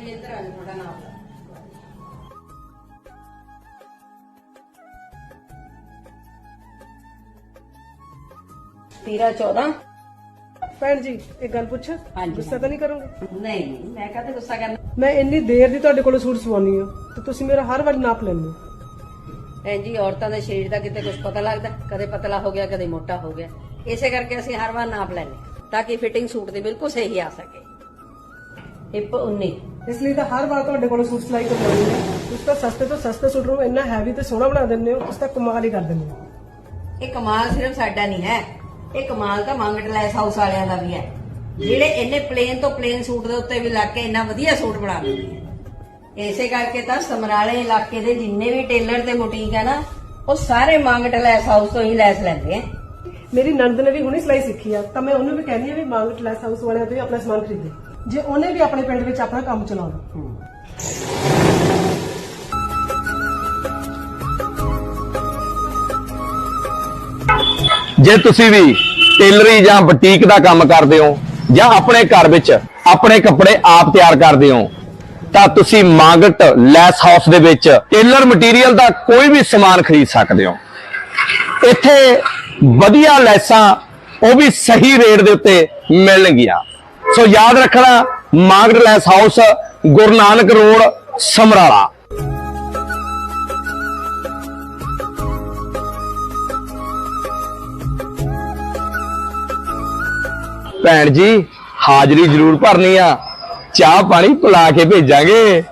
ਜੀ ਇੱਧਰ ਆ ਜਾਓ ਤੁਹਾਡਾ ਨਾਮ ਤੀਰਾ 14 ਭੈਣ ਜੀ ਇੱਕ ਗੱਲ ਪੁੱਛ? ਹਾਂਜੀ। ਗੁੱਸਾ ਤਾਂ ਨਹੀਂ ਕਰੋਗੇ? ਨਹੀਂ ਨਹੀਂ ਮੈਂ ਕਾਹਤੇ ਗੁੱਸਾ ਕਰਨਾ? ਮੈਂ ਇੰਨੀ ਦੇਰ ਦੀ ਤੁਹਾਡੇ ਕੋਲੋਂ ਸੂਟ ਸਵਾਉਣੀ ਆ ਤੇ ਤੁਸੀਂ ਮੇਰਾ ਹਰ ਵਾਰ ਨਾਪ ਲੈਂਦੇ ਹੋ। ਭੈਣ ਜੀ ਔਰਤਾਂ ਦੇ ਸਰੀਰ ਦਾ ਕਿਤੇ ਕੁਝ ਪਤਾ ਲੱਗਦਾ? ਕਦੇ ਪਤਲਾ ਹੋ ਗਿਆ ਕਦੇ ਮੋਟਾ ਹੋ ਗਿਆ। ਇਸੇ ਕਰਕੇ ਅਸੀਂ ਹਰ ਵਾਰ ਨਾਪ ਲੈਂਦੇ ਤਾਂ ਕਿ ਫਿਟਿੰਗ ਸੂਟ ਦੀ ਬਿਲਕੁਲ ਸਹੀ ਆ ਸਕੇ। ਹਿੱਪ 19 ਇਸ ਲਈ ਤਾਂ ਹਰ ਵਾਰ ਤੁਹਾਡੇ ਕੋਲੋਂ ਸੂਟ ਸਿਲਾਈ ਕਰਵਾਉਣੀ ਹੈ। ਤੁਸੀਂ ਤਾਂ ਸਸਤੇ ਤੋਂ ਸਸਤੇ ਸੂਟ ਨੂੰ ਇੰਨਾ ਹੈਵੀ ਤੇ ਸੋਹਣਾ ਬਣਾ ਦਿੰਦੇ ਹੋ ਤੁਸੀਂ ਤਾਂ ਕਮਾਲ ਹੀ ਕਰ ਦਿੰਦੇ ਹੋ। ਇਹ ਕਮਾਲ ਸਿਰਫ ਸਾਡਾ ਨਹੀਂ ਹੈ। ਇਹ ਕਮਾਲ ਤਾਂ ਮੰਗਟ ਲੈਸ ਹਾਊਸ ਵਾਲਿਆਂ ਦਾ ਵੀ ਹੈ। ਜਿਹੜੇ ਇੰਨੇ ਪਲੇਨ ਤੋਂ ਪਲੇਨ ਸੂਟ ਦੇ ਉੱਤੇ ਵੀ ਲੱਗ ਕੇ ਇੰਨਾ ਵਧੀਆ ਸੂਟ ਬਣਾ ਦਿੰਦੇ ਆ ਇਸੇ ਕਰਕੇ ਤਾਂ ਸਮਰਾਲੇ ਇਲਾਕੇ ਦੇ ਜਿੰਨੇ ਵੀ ਟੇਲਰ ਤੇ ਬੁਟੀਕ ਹੈ ਨਾ ਉਹ ਸਾਰੇ ਮੰਗਟ ਲੈਸ ਹਾਊਸ ਤੋਂ ਹੀ ਲੈਸ ਲੈਂਦੇ ਆ। ਮੇਰੀ ਨੰਦ ਨੇ ਵੀ ਹੁਣੇ ਸਿਲਾਈ ਸਿੱਖੀ ਆ ਤਾਂ ਮੈਂ ਉਹਨੂੰ ਵੀ ਕਹਿੰਦੀ ਆ ਵੀ ਮਾਂਗਟ ਲੈਸ ਹਾਊਸ ਵਾਲਿਆਂ ਤੋਂ ਹੀ ਆਪਣਾ ਸਮਾਨ ਖਰੀਦੇ। ਜੇ ਉਹਨੇ ਵੀ ਆਪਣੇ ਪਿੰਡ ਵਿੱਚ ਆਪਣਾ ਕੰਮ ਚਲਾਉਣਾ। ਜੇ ਤੁਸੀਂ ਵੀ ਟੇਲਰੀ ਜਾਂ ਬੁਟੀਕ ਦਾ ਕੰਮ ਕਰਦੇ ਹੋ ਜਾਂ ਆਪਣੇ ਘਰ ਵਿੱਚ ਆਪਣੇ ਕੱਪੜੇ ਆਪ ਤਿਆਰ ਕਰਦੇ ਹੋ ਤਾਂ ਤੁਸੀਂ ਮਾਂਗਟ ਲੈਸ ਹਾਊਸ ਦੇ ਵਿੱਚ ਟੇਲਰ ਮਟੀਰੀਅਲ ਦਾ ਕੋਈ ਵੀ ਸਮਾਨ ਖਰੀਦ ਸਕਦੇ ਹੋ। ਇੱਥੇ ਵਧੀਆ ਲੈਸਾਂ ਉਹ ਵੀ ਸਹੀ ਰੇਟ ਦੇ ਉੱਤੇ ਮਿਲਣਗੀਆਂ। ਸੋ ਯਾਦ ਰੱਖਣਾ Mangat lace house, Guru Nanak road, Samrala. ਭੈਣ ਜੀ, ਹਾਜ਼ਰੀ ਜ਼ਰੂਰ ਭਰਨੀ ਆ। ਚਾਹ ਪਾਣੀ ਪਿਲਾ ਕੇ ਭੇਜਾਂਗੇ।